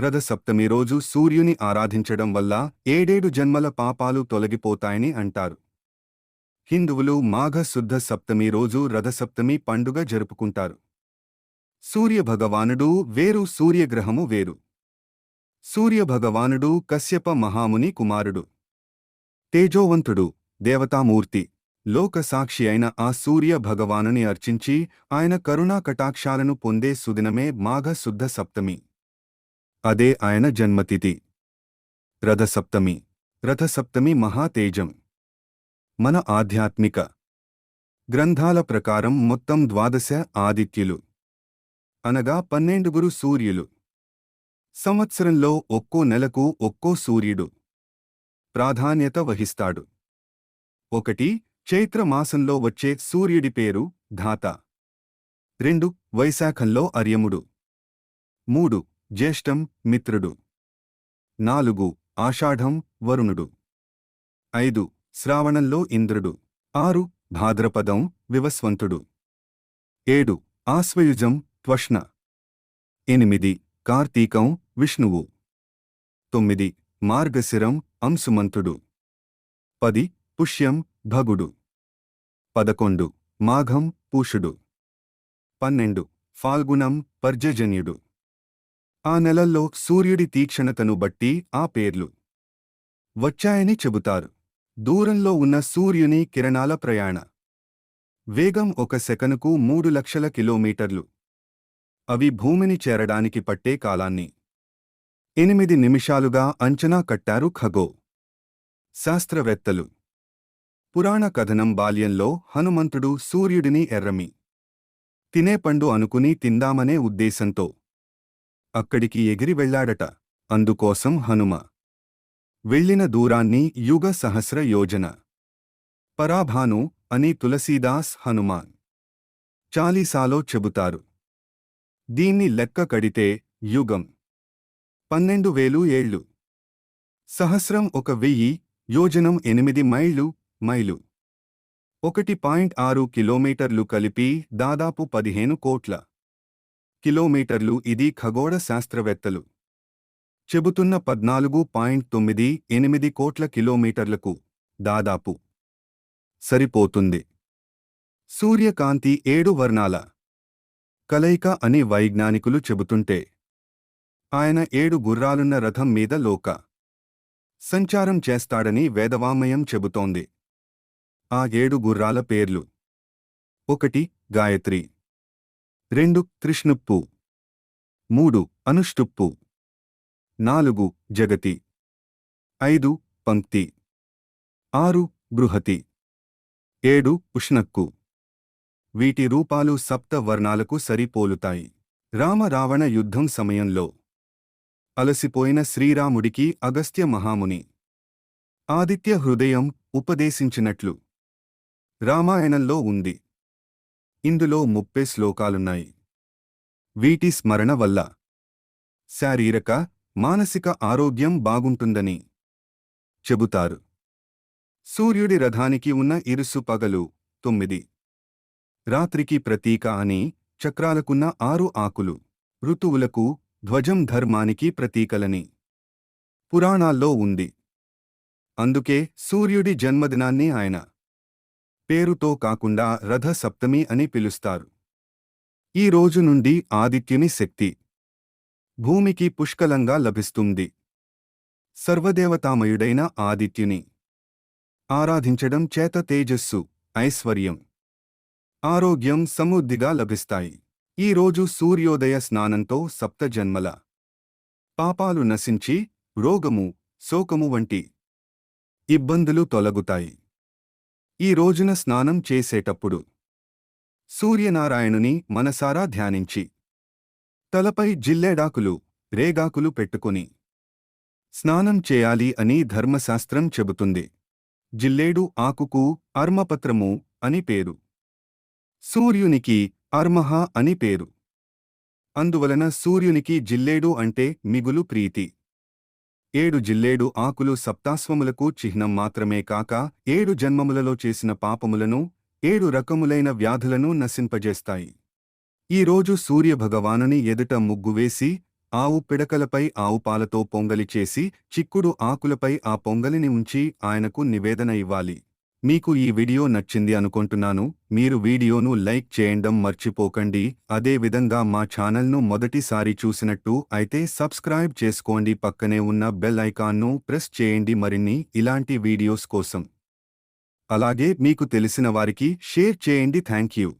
రథసప్తమి రోజు సూర్యుని ఆరాధించడం వల్ల ఏడేడు జన్మల పాపాలు తొలగిపోతాయని అంటారు. హిందువులు మాఘ శుద్ధ సప్తమి రోజు రథసప్తమి పండుగ జరుపుకుంటారు. సూర్యభగవానుడు వేరు సూర్యగ్రహము వేరు. సూర్యభగవానుడు కశ్యప మహాముని కుమారుడు. తేజోవంతుడు దేవతామూర్తి. లోక సాక్షి అయిన ఆ సూర్య భగవానుని అర్చించి ఆయన కరుణా కటాక్షాలను పొందే సుదినమే మాఘ శుద్ధ సప్తమి. అదే ఆయన జన్మతిథి. రథసప్తమి. రథసప్తమి మహాతేజం మన ఆధ్యాత్మిక గ్రంథాల ప్రకారం మొత్తం ద్వాదశ ఆదిత్యులు. అనగా పన్నెండుగురు సూర్యులు. సంవత్సరంలో ఒక్కో నెలకు ఒక్కో సూర్యుడు. ప్రాధాన్యత వహిస్తాడు. ఒకటి చైత్రమాసంలో వచ్చే సూర్యుడి పేరు ధాత. రెండు వైశాఖంలో అర్యముడు. మూడు జ్యేష్టం మిత్రుడు. నాలుగు ఆషాఢం వరుణుడు. ఐదు శ్రావణంలో ఇంద్రుడు. ఆరు భాద్రపదం వివస్వంతుడు. ఏడు ఆశ్వయుజం త్వష్ణ. ఎనిమిది కార్తీకం విష్ణువు. తొమ్మిది మార్గశిరం అంశుమంతుడు. పది పుష్యం భగుడు. పదకొండు మాఘం పూషుడు. పన్నెండు ఫాల్గుణం పర్జజన్యుడు. ఆ నెలల్లో సూర్యుడి తీక్షణతను బట్టి ఆ పేర్లు వచ్చాయని చెబుతారు. దూరంలో ఉన్న సూర్యుని కిరణాల ప్రయాణ. వేగం ఒక సెకనుకు మూడు లక్షల కిలోమీటర్లు. అవి భూమిని చేరడానికి పట్టే కాలాన్ని. ఎనిమిది నిమిషాలుగా అంచనా కట్టారు ఖగో. శాస్త్రవేత్తలు. పురాణ కథనం బాల్యంలో హనుమంతుడు సూర్యుడిని ఎర్రమి. తినేపండు అనుకుని తిందామనే ఉద్దేశంతో. అక్కడికి ఎగిరి వెళ్ళాడట. అందుకోసం హనుమ. వెళ్ళిన దూరాన్ని యుగ సహస్ర యోజన. పరాభాను అని తులసీదాస్ హనుమాన్. చాలీసాలో చెబుతారు. దీన్ని లెక్క కడితే యుగం. పన్నెండు వేలు ఏళ్ళు. సహస్రం ఒక వెయ్యి యోజనం ఎనిమిది మైళ్ళు మైలు. ఒకటి పాయింట్ ఆరు కిలోమీటర్లు కలిపి దాదాపు పదిహేను కోట్ల. కిలోమీటర్లు ఇది ఖగోళ శాస్త్రవేత్తలు. చెబుతున్న పద్నాలుగు పాయింట్ తొమ్మిది ఎనిమిది కోట్ల కిలోమీటర్లకు దాదాపు సరిపోతుంది. సూర్యకాంతి ఏడు వర్ణాల కలయిక అని వైజ్ఞానికులు చెబుతుంటే ఆయన ఏడు గుర్రాలున్న రథం మీద లోక సంచారం చేస్తాడని వేదవామయం చెబుతోంది. ఆ ఏడు గుర్రాల పేర్లు ఒకటి గాయత్రి. రెండు త్రిష్ణుప్పు మూడు అనుష్టుప్పు. నాలుగు జగతి. ఐదు పంక్తి. ఆరు బృహతి. ఏడు ఉష్ణక్కు. వీటి రూపాలు సప్త వర్ణాలకు సరిపోలుతాయి. రామరావణ యుద్ధం సమయంలో. అలసిపోయిన శ్రీరాముడికి అగస్త్య మహాముని. ఆదిత్య హృదయం ఉపదేశించినట్లు. రామాయణంలో ఉంది. ఇందులో ముప్పై శ్లోకాలున్నాయి. వీటి స్మరణ వల్ల శారీరక మానసిక ఆరోగ్యం బాగుంటుందని చెబుతారు. సూర్యుడి రథానికి ఉన్న ఇరుసు పగలు తొమ్మిది. రాత్రికి ప్రతీక అని చక్రాలకున్న ఆరు ఆకులు. ఋతువులకు ధ్వజం ధర్మానికి ప్రతీకలని పురాణాల్లో ఉంది. అందుకే సూర్యుడి జన్మదినాన్ని ఆయన పేరుతో కాకుండా రథ సప్తమి అని పిలుస్తారు. ఈ రోజు నుండి ఆదిత్యుని శక్తి భూమికి పుష్కలంగా లభిస్తుంది. సర్వదేవతామయుడైన ఆదిత్యుని ఆరాధించడం చేత తేజస్సు ఐశ్వర్యం ఆరోగ్యం సమృద్ధిగా లభిస్తాయి. ఈ రోజు సూర్యోదయ స్నానంతో సప్తజన్మల పాపాలు నశించి రోగము శోకము వంటి ఇబ్బందులు తొలగుతాయి. ఈ రోజున స్నానం చేసేటప్పుడు సూర్యనారాయణుని మనసారా ధ్యానించి తలపై జిల్లేడాకులు రేగాకులు పెట్టుకుని స్నానం చేయాలి అని ధర్మశాస్త్రం చెబుతుంది. జిల్లేడు ఆకుకు అర్మపత్రము అని పేరు. సూర్యునికి అర్మహ అని పేరు. అందువలన సూర్యునికి జిల్లేడు అంటే మిగులు ప్రీతి. ఏడు జిల్లేడు ఆకులు సప్తాస్వములకు చిహ్నం మాత్రమే కాక ఏడు జన్మములలో చేసిన పాపములను ఏడు రకములైన వ్యాధులను నశింపజేస్తాయి. ఈ రోజు సూర్యభగవానుని ఎదుట ముగ్గు వేసి ఆవు పిడకలపై ఆవు పాలతో పొంగలి చేసి చిక్కుడు ఆకులపై ఆ పొంగలిని ఉంచి ఆయనకు నివేదన ఇవ్వాలి. మీకు ఈ వీడియో నచ్చింది అనుకుంటున్నాను మీరు వీడియోను లైక్ చేయడం మర్చిపోకండి. అదే విధంగా మా ఛానల్ను మొదటిసారి చూసినట్టు అయితే సబ్స్క్రైబ్ చేసుకోండి. పక్కనే ఉన్న బెల్ ఐకాన్ను ప్రెస్ చేయండి మరిన్ని ఇలాంటి వీడియోస్ కోసం. అలాగే మీకు తెలిసిన వారికి షేర్ చేయండి. Thank you